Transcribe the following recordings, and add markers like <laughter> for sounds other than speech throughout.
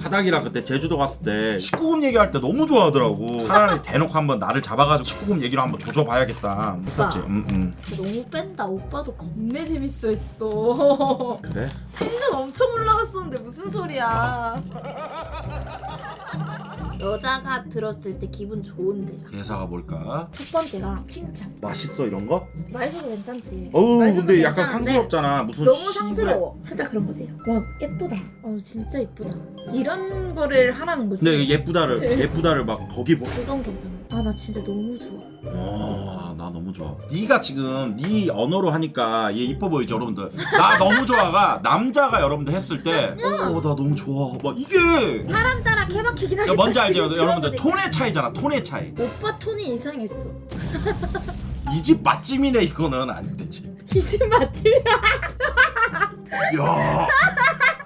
바닥이랑 그때 제주도 갔을 때 19금 얘기할 때 너무 좋아하더라고 차라리 <laughs> 대놓고 한번 나를 잡아가지고 19금 얘기로 한번 조져봐야겠다 했었지 음, 음. 너무 뺀다. 오빠도 겁내 재밌어 했어. 그래? 텐션 엄청 올라갔었는데 무슨 소리야. <laughs> 여자가 들었을 때 기분 좋은 대사. 대사가 뭘까? 첫 번째가 칭찬. 맛있어 이런 거? 말해도 괜찮지. 어우 말해도 근데 약간 괜찮은데 상스럽잖아 무슨 너무. 상스러워. 살짝 그런 거지. 와 예쁘다. 어 진짜 예쁘다. 이런 거를 하라는 거지. 근데 예쁘다를 예쁘다를 막 거기 뭐 그건 괜찮아. 아 나 진짜 너무 좋아. 어, 나 너무 좋아. 네가 지금 네 언어로 하니까 얘 이뻐 보이죠, 여러분들. 나 너무 좋아가 남자가 여러분들 했을 때, 어, 나 너무 좋아. 막 이게 사람 따라 케바키긴 하겠다. 야, 뭔지 알죠, 지금 여러분들. 톤의 차이잖아, 톤의 차이. 오빠 톤이 이상했어. 이 집 맛집이네 이거는 안 되지. 이집 맛집이야. 야,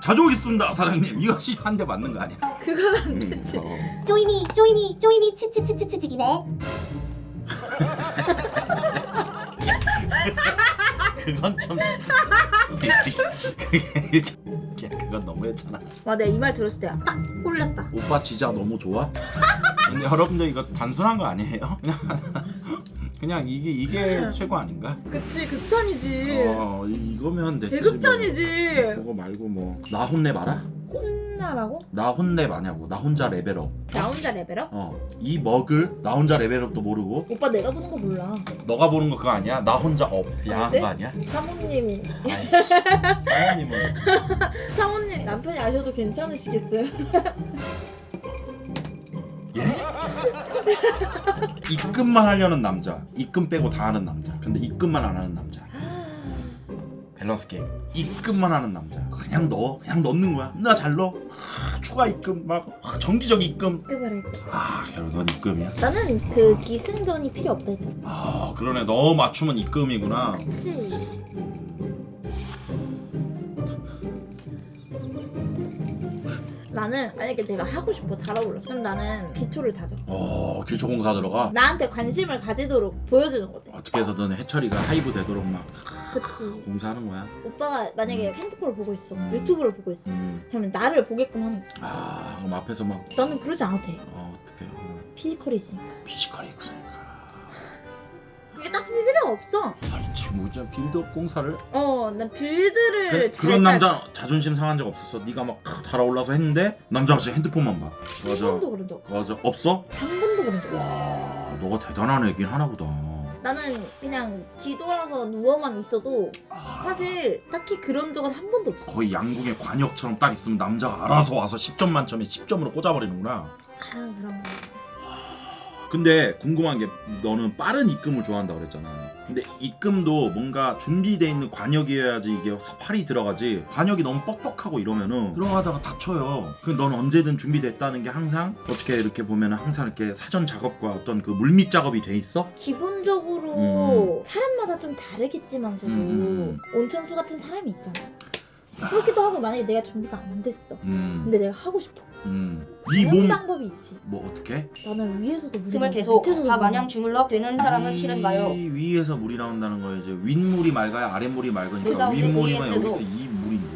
자주 오겠습니다, 사장님. 이것이 한 대 맞는 거 아니야? 그건 안 음, 되지. 어. 쪼이미 쪼이미 쪼이미 치치치치치치기네 <laughs> 그건 좀 그게 야, 그건 너무했잖아. 와 내가 이 말 들었을 때 딱 꼴렸다. 오빠 진짜 너무 좋아? 근데 여러분들 이거 단순한 거 아니에요? 그냥 <laughs> 그냥 이게 이게 최고 아닌가? 그치 극찬이지. 어 이- 이거면 됐지. 대극찬이지. 뭐. 그거 말고 뭐 나 혼랩 알아? 혼나라고? 나 혼랩 아냐고. 나 혼자 레벨업. 나 혼자 레벨업? 어. 이 먹을 나 혼자 레벨업도 모르고 오빠 내가 보는 거 몰라. 너가 보는 거 그거 아니야? 나 혼자 업. 야 네? 그거 아니야? 사모님, 아이씨. 사장님은 <laughs> 사모님 남편이 아셔도 괜찮으시겠어요? <laughs> 예? 입금만 하려는 남자. 입금 빼고 다 하는 남자. 근데 입금만 안 하는 남자. 밸런스 게임. 입금만 하는 남자. 그냥 넣어. 그냥 넣는 거야. 나 잘 넣어. 하, 추가 입금 막 하, 정기적 입금. 급을 할게. 아, 결국 넌 입금이야. 나는 그 기승전이 필요 없다 했잖아. 아, 그러네. 너 맞추면 입금이구나. 그치. 나는 만약에 내가 하고 싶어 달아올라. 그럼 나는 기초를 다져. 어, 기초 공사 들어가. 나한테 관심을 가지도록 보여주는 거지. 어떻게 해서든 해철이가 하이브 되도록 막 그치. 공사하는 거야. 오빠가 만약에 핸드폰을 보고 있어. 유튜브를 보고 있어. 음. 그러면 나를 보게끔 하는 거지. 아, 그럼 앞에서 막 나는 그러지 않아도 돼. 어, 어떻게 피지컬이 있으니까. 피지컬이 있으니 까. 그게 딱 필요 없어. 아이 친구 진짜 빌드업 공사를 어, 난 빌드를 그, 잘런 짜- 남자 자존심 상한 적 없었어. 네가 막 달아올라서 했는데 남자가 진짜 핸드폰만 봐. 한 맞아. 번도 그런 적. 맞아. 없어? 한 번도 그런 적 없어. 와, 너가 대단한 애긴 하나 보다. 나는 그냥 뒤돌아서 누워만 있어도 아, 사실 딱히 그런 적은 한 번도 없어. 거의 양궁의 관역처럼 딱 있으면 남자가 알아서 와서 10점 만점에 10점으로 꽂아버리는구나. 아, 그런 거. 근데 궁금한 게 너는 빠른 입금을 좋아한다 그랬잖아. 근데 입금도 뭔가 준비돼 있는 관역이어야지 이게 팔이 들어가지. 관역이 너무 뻑뻑하고 이러면은 들어가다가 다쳐요. 그넌 언제든 준비됐다는 게 항상 어떻게 이렇게 보면은 항상 이렇게 사전 작업과 어떤 그 물밑 작업이 돼 있어? 기본적으로 사람마다 좀 다르겠지만서도 음, 온천수 같은 사람이 있잖아. 그렇기도 하고 만약에 내가 준비가 안 됐어. 음, 근데 내가 하고 싶어. 음. 그런 네몸 방법이 있지. 뭐 어떻게? 나는 위에서도 물이 숨을 나오고 계속 밑에서도 다 물이 마냥. 주물럭 되는 사람은 싫은가요? 위, 위에서 물이 나온다는 거야 이제 윗물이 맑아야 아랫물이 맑으니까 의자 윗물이면 위에서도. 여기서 이 물인데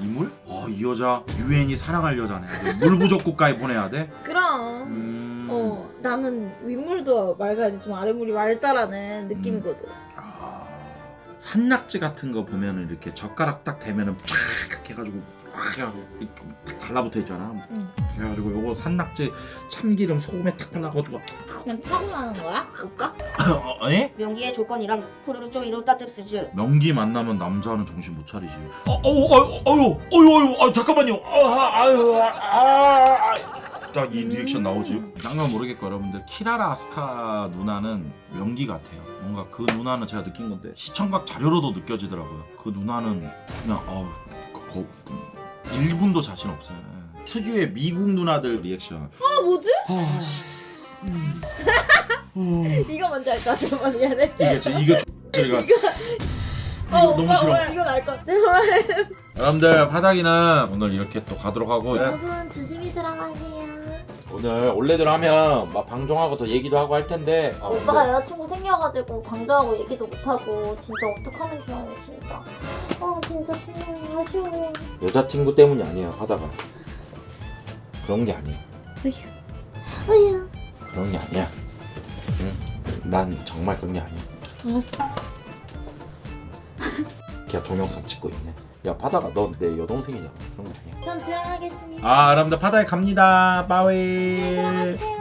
이게? 이물? 어이 여자 유엔이 사랑할 여자네 물 부족 국가에 보내야 돼? 그럼. 음... 어, 나는 윗물도 맑아야지 좀 아랫물이 맑다라는 느낌이거든. 아, 산낙지 같은 거 보면은 이렇게 젓가락 딱 대면은 쫙 이렇게 해가지고 쫙 해가지고 이렇게 딱 달라붙어 있잖아 응. 그래가지고 요거 산낙지 참기름 소금에 딱 발라가지고 그냥 타고나는 거야? 오빠? <laughs> 어, 에? 명기의 조건이랑 푸르르 쪼이로 따뜻스즈 명기 만나면 남자는 정신 못 차리지. 어, 어, 어, 어유, 어유, 어유, 아 잠깐만요. 아, 아유, 아, 아, 딱 이 리액션 나오지. 잠깐 모르겠고 여러분들 키라라 아스카 누나는 명기 같아요. 뭔가 그 누나는 제가 느낀 건데 시청각 자료로도 느껴지더라고요. 그 누나는 그냥 어, 그, 거, 1분도 자신 없어요. 특유의 미국 누나들 리액션. 아, 뭐지? 아, 씨. 음. <laughs> 이거 먼저 할 것 같아, 엄마 미안해. 이게 제 이게 소리가 <laughs> 이거, 이거 어, 너무 오빠, 싫어. 오빠 이건 알것 같아. <laughs> 여러분들 바닥이는 오늘 이렇게 또 가도록 하고 여러분, 조심히 들어가세요. 오늘 원래대로 하면 막 방종하고 더 얘기도 하고 할 텐데. 어, 오빠가 여자친구 생겨가지고 방조하고 얘기도 못하고 진짜 어떡하면 좋아요 진짜. 아 진짜 정말 아쉬워 여자친구 때문이 아니에요 하다가. 그런 게 아니에요. 으야 그런 게 아니야. 응? 난 정말 그런 게 아니야. 알았어. 걔 동영상 찍고 있네 야 바다가 너 내 여동생이잖아 그런 거 아니야? 전 들어가겠습니다. 아 여러분들 바다에 갑니다. 조심히 빠위 들어가세요